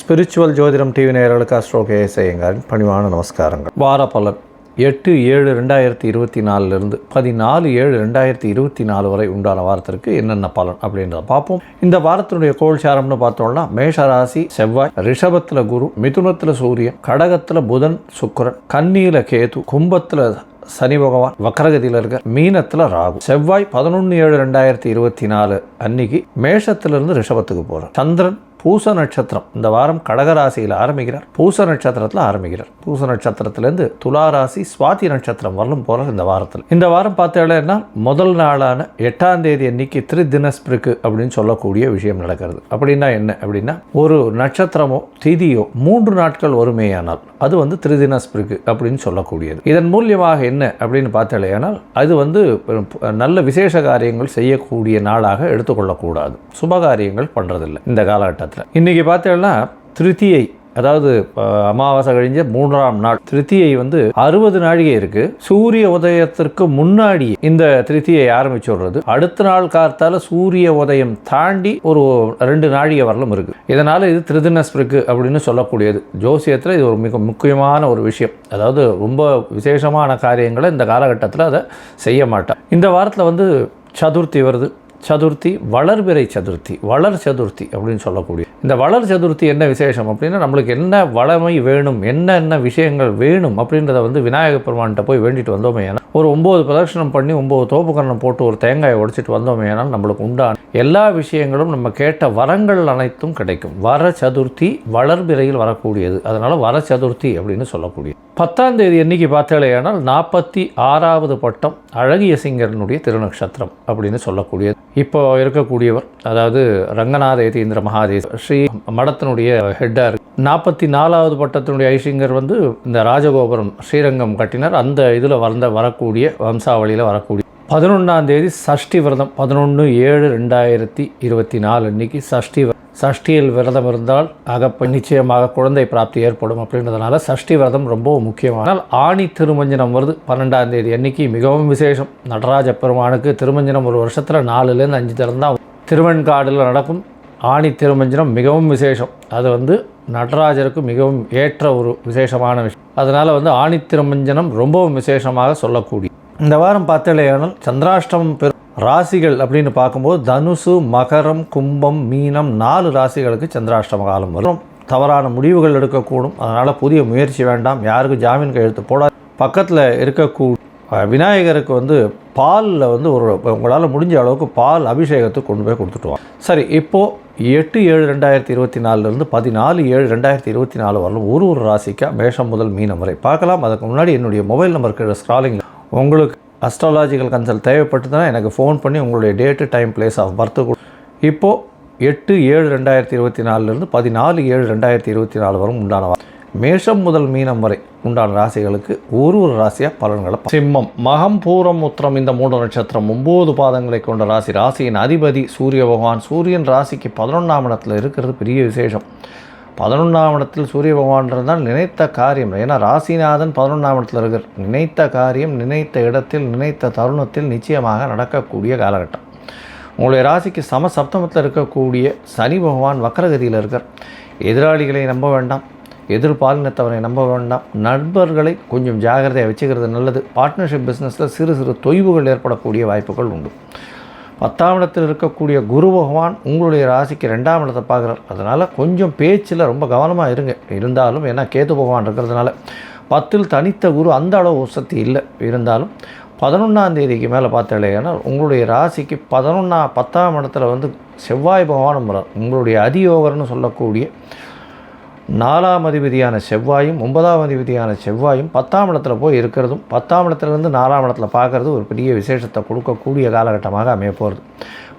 Spiritual ஜோதிடம் TV நேயர்களுக்கு astro ஏசையங்காரின் பணிவான நமஸ்காரங்கள். வார பலன் எட்டு ஏழு ரெண்டாயிரத்தி இருபத்தி நாலுலேருந்து பதினாலு ஏழு ரெண்டாயிரத்தி இருபத்தி நாலு வரை உண்டான வாரத்திற்கு என்னென்ன பலன் அப்படின்றத பார்ப்போம். இந்த வாரத்தினுடைய கோல்சாரம்னு பார்த்தோம்னா மேஷராசி செவ்வாய் ரிஷபத்தில் குரு மிதுனத்தில் சூரியன் கடகத்தில் புதன் சுக்கரன் கன்னியில் கேது கும்பத்தில் சனி பகவான் வக்கரகதியில் இருக்க மீனத்தில் ராகு. செவ்வாய் பதினொன்று ஏழு ரெண்டாயிரத்தி இருபத்தி நாலு அன்னைக்கு மேஷத்திலிருந்து ரிஷபத்துக்கு போகிறார் சந்திரன் பூச நட்சத்திரம். இந்த வாரம் கடகராசியில் ஆரம்பிக்கிறார். பூச நட்சத்திரத்தில் ஆரம்பிக்கிறார். பூச நட்சத்திரத்திலேருந்து துலா ராசி சுவாதி நட்சத்திரம் வரலும் போகிறார் இந்த வாரத்தில். இந்த வாரம் பார்த்தீங்கன்னா முதல் நாளான எட்டாம் தேதி அன்னைக்கு திரு தினஸ்பிருக்கு அப்படின்னு சொல்லக்கூடிய விஷயம் நடக்கிறது. அப்படின்னா என்ன? அப்படின்னா ஒரு நட்சத்திரமோ திதியோ மூன்று நாட்கள் ஒருமையானால் அது வந்து திரிதினஸ்பிருக்கு அப்படின்னு சொல்லக்கூடியது. இதன் மூலியமாக என்ன? அப்படின்னு பார்த்தலையானால் அது வந்து நல்ல விசேஷ காரியங்கள் செய்யக்கூடிய நாளாக எடுத்துக்கொள்ளக்கூடாது. சுபகாரியங்கள் பண்ணுறதில்லை இந்த காலகட்டத்தில். இன்றைக்கி பார்த்தீங்கன்னா திருத்தியை அதாவது அமாவாசை கழிஞ்ச மூன்றாம் நாள் திருத்தியை வந்து அறுபது நாழிகை இருக்கு. சூரிய உதயத்திற்கு முன்னாடி இந்த திருத்தியை ஆரம்பிச்சு விடுறது. அடுத்த நாள் கார்த்தால சூரிய உதயம் தாண்டி ஒரு ரெண்டு நாழிகை வரலும் இருக்கு. இதனால இது திருதினஸ்பிருக்கு அப்படின்னு சொல்லக்கூடியது. ஜோசியத்தில் இது ஒரு மிக முக்கியமான ஒரு விஷயம். அதாவது ரொம்ப விசேஷமான காரியங்களை இந்த காலகட்டத்தில் அதை செய்ய மாட்டான் இந்த வாரத்தில் வந்து சதுர்த்தி வருது. சதுர்த்தி வளர்பிறை சதுர்த்தி வளர் சதுர்த்தி அப்படின்னு சொல்லக்கூடிய. இந்த வளர் சதுர்த்தி என்ன விசேஷம் அப்படின்னா நம்மளுக்கு என்ன வளமை வேணும் என்னென்ன விஷயங்கள் வேணும் அப்படின்றத வந்து விநாயக பெருமான்கிட்ட போய் வேண்டிட்டு வந்தோமே ஏன்னா ஒரு ஒம்பது பிரதட்சணம் பண்ணி ஒம்பது தோப்புக்கரணம் போட்டு ஒரு தேங்காயை உடைச்சிட்டு வந்தோமே ஏனால் நம்மளுக்கு உண்டான எல்லா விஷயங்களும் நம்ம கேட்ட வரங்கள் அனைத்தும் கிடைக்கும். வர சதுர்த்தி வளர்பிறையில் வரக்கூடியது. அதனால் வர சதுர்த்தி அப்படின்னு சொல்லக்கூடியது பத்தாம் தேதி என்னைக்கு பார்த்தாலேயானால் நாற்பத்தி ஆறாவது பட்டம் அழகிய சிங்கரனுடைய திருநக்ஷத்திரம் அப்படின்னு சொல்லக்கூடியது. இப்போ இருக்கக்கூடியவர் அதாவது ரங்கநாத யதீந்திர மகாதேவ் ஸ்ரீ மடத்தினுடைய ஹெட்டார் நாற்பத்தி நாலாவது பட்டத்தினுடைய ஐசிங்கர் வந்து இந்த ராஜகோபுரம் ஸ்ரீரங்கம் கட்டினார். அந்த இதில் வந்த வரக்கூடிய வம்சாவளியில் வரக்கூடிய பதினொன்றாம் தேதி சஷ்டி விரதம் பதினொன்று ஏழு ரெண்டாயிரத்தி இருபத்தி நாலு அன்னைக்கு சஷ்டி சஷ்டியில் விரதம் இருந்தால் அகப்ப நிச்சயமாக குழந்தை பிராப்தி ஏற்படும் அப்படின்றதுனால சஷ்டி விரதம் ரொம்ப முக்கியமானால் ஆணி திருமஞ்சனம் வருது பன்னெண்டாம் தேதி அன்னைக்கு மிகவும் விசேஷம். நடராஜ பெருமானுக்கு திருமஞ்சனம் ஒரு வருஷத்தில் நாலுலேருந்து அஞ்சு திறந்தால் திருவெண்காடில் நடக்கும் ஆணி திருமஞ்சனம் மிகவும் விசேஷம். அது வந்து நடராஜருக்கு மிகவும் ஏற்ற ஒரு விசேஷமான விஷயம். அதனால் வந்து ஆணி திருமஞ்சனம் ரொம்பவும் விசேஷமாக சொல்லக்கூடிய இந்த வாரம் பார்த்தலையானால் சந்திராஷ்டமம் பெரு ராசிகள் அப்படின்னு பார்க்கும்போது தனுசு மகரம் கும்பம் மீனம் நாலு ராசிகளுக்கு சந்திராஷ்டம காலம் வரும். தவறான முடிவுகள் எடுக்கக்கூடும். அதனால் புதிய முயற்சி வேண்டாம். யாருக்கும் ஜாமீன் கையெழுத்து போடாது. பக்கத்தில் இருக்கக்கூடிய விநாயகருக்கு வந்து பாலில் வந்து ஒரு உங்களால் முடிஞ்ச அளவுக்கு பால் அபிஷேகத்துக்கு கொண்டு போய் கொடுத்துட்டுவாங்க. சரி இப்போது எட்டு ஏழு ரெண்டாயிரத்தி இருபத்தி நாலுலேருந்து பதினாலு ஏழு ரெண்டாயிரத்தி இருபத்தி நாலு வரலும் ஒரு ஒரு ராசிக்கா மேஷம் முதல் மீனம் வரை. பார்க்கலாம். அதுக்கு முன்னாடி என்னுடைய மொபைல் நம்பருக்கு ஸ்க்ராலிங் உங்களுக்கு அஸ்ட்ராலாஜிக்கல் கன்சல்ட் தேவைப்பட்டுதுன்னா எனக்கு ஃபோன் பண்ணி உங்களுடைய date time place of birth இப்போது எட்டு ஏழு ரெண்டாயிரத்தி இருபத்தி நாலுலேருந்து பதினாலு ஏழு ரெண்டாயிரத்தி இருபத்தி நாலு வரும் உண்டான மேஷம் முதல் மீனம் வரை உண்டான ராசிகளுக்கு ஒரு ஒரு ராசியாக பலன்களை சிம்மம் மகம் பூரம் உத்திரம் இந்த மூன்று நட்சத்திரம் ஒம்பது பாதங்களை கொண்ட ராசி. ராசியின் அதிபதி சூரிய பகவான் சூரியன் ராசிக்கு பதினொன்றாம் இடத்துல இருக்கிறது பெரிய விசேஷம். பதினொன்றாம் இடத்தில் சூரிய பகவான் இருந்தால் நினைத்த காரியம். ஏன்னா ராசிநாதன் பதினொன்றாம் இடத்துல இருக்கிற நினைத்த காரியம் நினைத்த இடத்தில் நினைத்த தருணத்தில் நிச்சயமாக நடக்கக்கூடிய காலகட்டம். உங்களுடைய ராசிக்கு சம சப்தமத்தில் இருக்கக்கூடிய சனி பகவான் வக்கரகதியில் இருக்கார். எதிராளிகளை நம்ப வேண்டாம். எதிர்பாலினத்தவரை நம்ப வேண்டாம். நண்பர்களை கொஞ்சம் ஜாகிரதையாக வச்சுக்கிறது நல்லது. பார்ட்னர்ஷிப் பிஸ்னஸில் சிறு சிறு தொய்வுகள் ஏற்படக்கூடிய வாய்ப்புகள் உண்டு. பத்தாம் இடத்தில் இருக்கக்கூடிய குரு பகவான் உங்களுடைய ராசிக்கு ரெண்டாம் இடத்தை பார்க்குறார். அதனால் கொஞ்சம் பேச்சில் ரொம்ப கவனமாக இருங்க. இருந்தாலும் ஏன்னா கேது பகவான் இருக்கிறதுனால பத்தில் தனித்த குரு அந்த அளவு வசதி இல்லை. இருந்தாலும் பதினொன்றாம் தேதிக்கு மேலே பார்த்தாலேனா உங்களுடைய ராசிக்கு பதினொன்றா பத்தாம் இடத்துல வந்து செவ்வாய் பகவானும் வரார் உங்களுடைய அதியோகர்னு சொல்லக்கூடிய நாலாம் அதிபதியான செவ்வாயும் ஒன்பதாம் அதிபதியான செவ்வாயும் பத்தாம் இடத்துல போய் இருக்கிறதும் பத்தாம் இடத்துலேருந்து நாலாம் இடத்துல பார்க்குறது ஒரு பெரிய விசேஷத்தை கொடுக்கக்கூடிய காலகட்டமாக அமைய போகிறது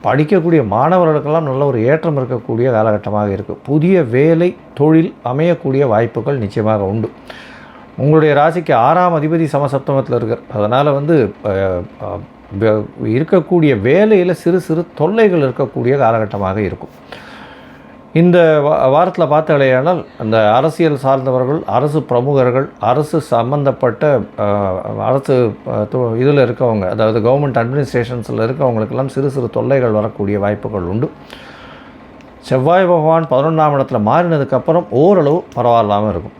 படிக்கக்கூடிய மாணவர்களுக்கெல்லாம் நல்ல ஒரு ஏற்றம் இருக்கக்கூடிய காலகட்டமாக இருக்குது புதிய வேலை தொழில் அமையக்கூடிய வாய்ப்புகள் நிச்சயமாக உண்டு. உங்களுடைய ராசிக்கு ஆறாம் அதிபதி சமசப்தமத்தில் இருக்கார். அதனால் வந்து இருக்கக்கூடிய வேலையில் சிறு சிறு தொல்லைகள் இருக்கக்கூடிய காலகட்டமாக இருக்கும். இந்த வாரத்தில் பார்த்தாலேயானால் அந்த அரசியல் சார்ந்தவர்கள் அரசு பிரமுகர்கள் அரசு சம்மந்தப்பட்ட அரசு இதில் இருக்கவங்க அதாவது கவர்மெண்ட் அட்மினிஸ்ட்ரேஷன்ஸில் இருக்கவங்களுக்கெல்லாம் சிறு சிறு தொல்லைகள் வரக்கூடிய வாய்ப்புகள் உண்டு. செவ்வாய் பகவான் பதினொன்றாம் இடத்துல மாறினதுக்கப்புறம் ஓரளவு பரவாயில்லாமல் இருக்கும்.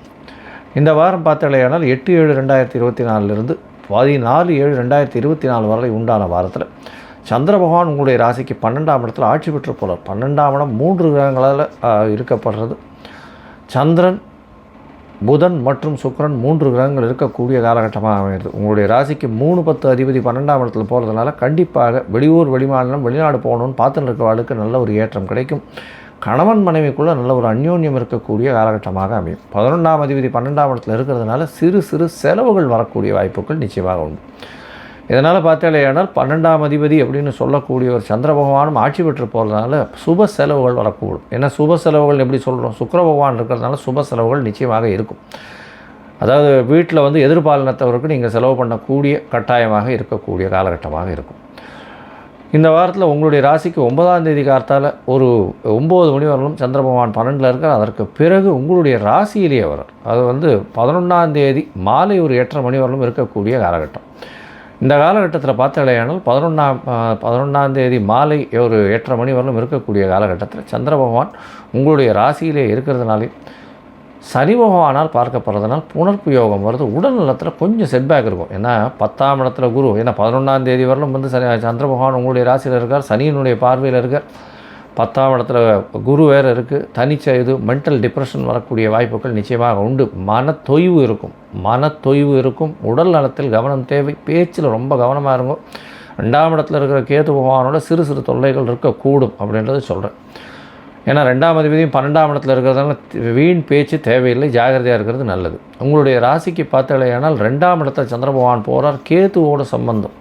இந்த வாரம் பார்த்தாலேயானால் எட்டு ஏழு ரெண்டாயிரத்தி இருபத்தி நாலுலேருந்து பதினாலு ஏழு ரெண்டாயிரத்தி இருபத்தி நாலு வரை உண்டான வாரத்தில். சந்திர பகவான் உங்களுடைய ராசிக்கு பன்னெண்டாம் இடத்தில் ஆட்சி பெற்று போகிறார் பன்னெண்டாம் இடம் மூன்று கிரகங்களால் இருக்கப்படுறது சந்திரன் புதன் மற்றும் சுக்கரன் மூன்று கிரகங்கள் இருக்கக்கூடிய காலகட்டமாக அமைகிறது. உங்களுடைய ராசிக்கு மூணு பத்து அதிபதி பன்னெண்டாம் இடத்துல போகிறதுனால கண்டிப்பாக வெளியூர் வெளிமாநிலம் வெளிநாடு போகணும்னு பார்த்துட்டு இருக்கவாளுக்கு நல்ல ஒரு ஏற்றம் கிடைக்கும். கணவன் மனைவிக்குள்ளே நல்ல ஒரு அந்யோன்யம் இருக்கக்கூடிய காலகட்டமாக அமையும். பதினொன்றாம் அதிபதி பன்னெண்டாம் இடத்துல இருக்கிறதுனால சிறு சிறு செலவுகள் வரக்கூடிய வாய்ப்புகள் நிச்சயமாக உண்டு. இதனால் பார்த்தாலேயானால் பன்னெண்டாம் அதிபதி அப்படின்னு சொல்லக்கூடிய ஒரு சந்திர பகவானும் ஆட்சி பெற்று போகிறதுனால சுப செலவுகள் வரக்கூடும். ஏன்னா சுப செலவுகள் எப்படி சொல்கிறோம் சுக்கர பகவான் இருக்கிறதுனால சுப செலவுகள் நிச்சயமாக இருக்கும். அதாவது வீட்டில் வந்து எதிர்பாலினத்தவருக்கு நீங்கள் செலவு பண்ணக்கூடிய கட்டாயமாக இருக்கக்கூடிய காலகட்டமாக இருக்கும். இந்த வாரத்தில் உங்களுடைய ராசிக்கு ஒன்பதாம் தேதி காலத்தால் ஒரு ஒம்பது மணி வரலும் சந்திர பகவான் பன்னெண்டில் இருக்கார். அதற்கு பிறகு உங்களுடைய ராசியிலேயே வரார் அது வந்து பதினொன்றாம் தேதி மாலை ஒரு எட்டரை மணி வரலும் இருக்கக்கூடிய காலகட்டம். இந்த காலகட்டத்தில் பார்த்தாலேயானால் பதினொன்றாம் பதினொன்றாம் தேதி மாலை ஒரு எட்டரை மணி வரலும் இருக்கக்கூடிய காலகட்டத்தில் சந்திர பகவான் உங்களுடைய ராசியிலே இருக்கிறதுனாலே சனி பகவானால் பார்க்கப்படுறதுனால் புனர்ப்பு யோகம் வருது. உடல் நலத்தில் கொஞ்சம் செட்பேக் இருக்கும். ஏன்னா பத்தாம் இடத்துல குரு ஏன்னா பதினொன்றாம் தேதி வரலும் வந்து சனி சந்திர பகவான் உங்களுடைய ராசியில் இருக்கார். சனியினுடைய பார்வையில் இருக்கார். பத்தாம் இடத்துல குரு வேறு இருக்குது தனிச்ச இது மென்டல் டிப்ரெஷன் வரக்கூடிய வாய்ப்புகள் நிச்சயமாக உண்டு. மன தொய்வு இருக்கும். மனத்தொய்வு இருக்கும். உடல் நலத்தில் கவனம் தேவை. பேச்சில் ரொம்ப கவனமாக இருக்கும் ரெண்டாம் இடத்துல இருக்கிற கேது பகவானோட சிறு சிறு தொல்லைகள் இருக்கக்கூடும் அப்படின்றத சொல்கிறேன் ஏன்னா ரெண்டாம் அதிபதியும் பன்னெண்டாம் இடத்துல இருக்கிறதுனால வீண் பேச்சு தேவையில்லை. ஜாகிரதையாக இருக்கிறது நல்லது. உங்களுடைய ராசிக்கு பார்த்தாலேயானால் ரெண்டாம் இடத்துல சந்திர பகவான் போகிறார் கேதுவோட சம்பந்தம்.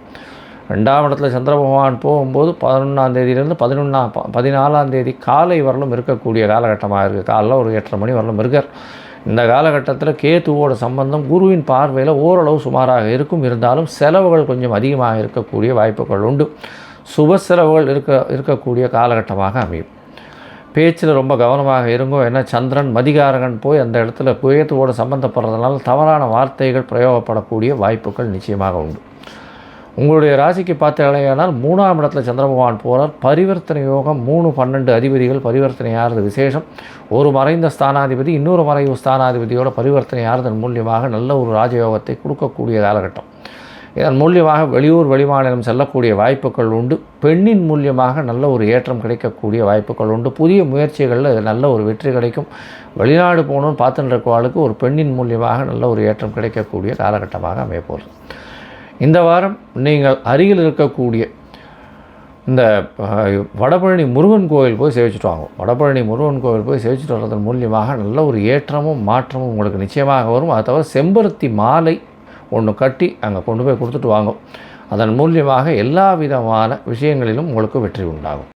ரெண்டாம் இடத்துல சந்திர பகவான் போகும்போது பதினொன்றாம் தேதியிலேருந்து பதினொன்றாம் பதினாலாம் தேதி காலை வரலும் இருக்கக்கூடிய காலகட்டமாக இருக்குது. காலைல ஒரு எட்டரை மணி வரலும் இருக்கார். இந்த காலகட்டத்தில் கேத்துவோட சம்பந்தம் குருவின் பார்வையில் ஓரளவு சுமாராக இருக்கும். இருந்தாலும் செலவுகள் கொஞ்சம் அதிகமாக இருக்கக்கூடிய வாய்ப்புகள் உண்டு. சுப செலவுகள் இருக்க இருக்கக்கூடிய காலகட்டமாக அமையும். பேச்சில் ரொம்ப கவனமாக இருங்கோ. ஏன்னா சந்திரன் மதிகாரகன் போய் அந்த இடத்துல குயத்துவோடு சம்மந்தப்படுறதுனால தவறான வார்த்தைகள் பிரயோகப்படக்கூடிய வாய்ப்புகள் நிச்சயமாக உண்டு. உங்களுடைய ராசிக்கு பார்த்தாலேயானால் மூணாம் இடத்துல சந்திர பகவான் போகிறார் பரிவர்த்தனை யோகம் மூணு பன்னெண்டு அதிபதிகள் பரிவர்த்தனை ஆகிறது விசேஷம்? ஒரு மறைந்த ஸ்தானாதிபதி இன்னொரு மறைவு ஸ்தானாதிபதியோட பரிவர்த்தனை ஆறுதன் மூலியமாக நல்ல ஒரு ராஜயோகத்தை கொடுக்கக்கூடிய காலகட்டம். இதன் மூலியமாக வெளியூர் வெளிமாநிலம் செல்லக்கூடிய வாய்ப்புகள் உண்டு. பெண்ணின் மூலியமாக நல்ல ஒரு ஏற்றம் கிடைக்கக்கூடிய வாய்ப்புகள் உண்டு. புதிய முயற்சிகளில் நல்ல ஒரு வெற்றி கிடைக்கும். வெளிநாடு போகணும்னு பார்த்துட்டு இருக்கவாளுக்கு ஒரு பெண்ணின் மூலியமாக நல்ல ஒரு ஏற்றம் கிடைக்கக்கூடிய காலகட்டமாக அமையப்போகிறது இந்த வாரம் நீங்கள் அருகில் இருக்கக்கூடிய இந்த வடபழனி முருகன் கோயில் போய் சேவிச்சுட்டு வாங்க. வடபழனி முருகன் கோயில் போய் சேவிச்சுட்டு வர்றதன் மூலியமாக நல்ல ஒரு ஏற்றமும் மாற்றமும் உங்களுக்கு நிச்சயமாக வரும். அதை தவிர செம்பருத்தி மாலை ஒன்று கட்டி அங்கே கொண்டு போய் கொடுத்துட்டு வாங்கும் அதன் மூலியமாக எல்லா விதமான விஷயங்களிலும் உங்களுக்கு வெற்றி உண்டாகும்.